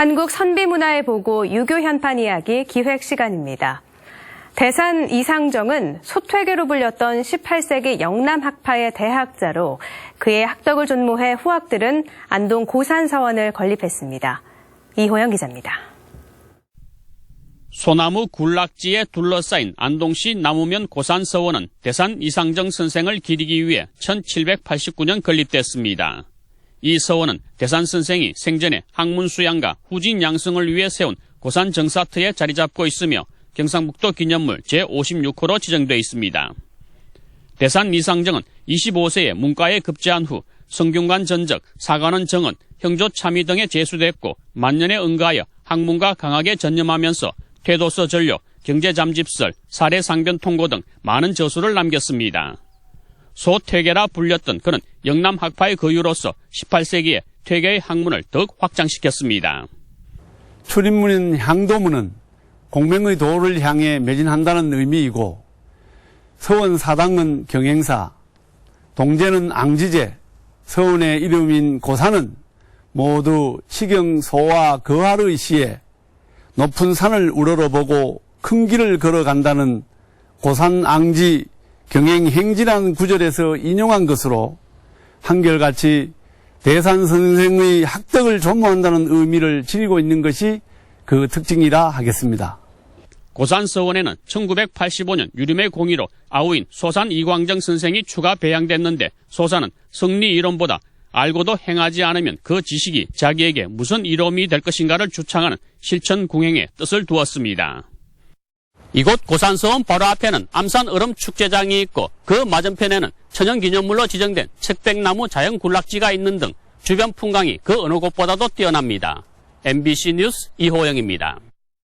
한국 선비문화의 보고 유교 현판 이야기 기획 시간입니다. 대산 이상정은 소퇴계로 불렸던 18세기 영남 학파의 대학자로 그의 학덕을 존모해 후학들은 안동 고산서원을 건립했습니다. 이호영 기자입니다. 소나무 굴락지에 둘러싸인 안동시 나무면 고산서원은 대산 이상정 선생을 기리기 위해 1789년 건립됐습니다. 이 서원은 대산 선생이 생전에 학문 수양과 후진 양성을 위해 세운 고산 정사터에 자리 잡고 있으며 경상북도 기념물 제56호로 지정되어 있습니다. 대산 이상정은 25세에 문과에 급제한 후 성균관 전적, 사관원 정원, 형조 참의 등에 제수됐고 만년에 응가하여 학문과 강하게 전념하면서 퇴도서 전료, 경제잠집설, 사례상변 통고 등 많은 저수를 남겼습니다. 소퇴계라 불렸던 그는 영남 학파의 거유로서 18세기에 퇴계의 학문을 더욱 확장시켰습니다. 출입문인 향도문은 공명의 도를 향해 매진한다는 의미이고 서원 사당은 경행사, 동제는 앙지제, 서원의 이름인 고산은 모두 치경 소와 거할의 시에 높은 산을 우러러보고 큰 길을 걸어간다는 고산 앙지 경행행지라는 구절에서 인용한 것으로 한결같이 대산 선생의 학덕을 존모한다는 의미를 지니고 있는 것이 그 특징이라 하겠습니다. 고산서원에는 1985년 유림의 공의로 아우인 소산 이광정 선생이 추가 배양됐는데 소산은 성리 이론보다 알고도 행하지 않으면 그 지식이 자기에게 무슨 이로움이 될 것인가를 주창하는 실천 공행에 뜻을 두었습니다. 이곳 고산서원 바로 앞에는 암산 얼음 축제장이 있고 그 맞은편에는 천연기념물로 지정된 책백나무 자연 군락지가 있는 등 주변 풍광이 그 어느 곳보다도 뛰어납니다. MBC 뉴스 이호영입니다.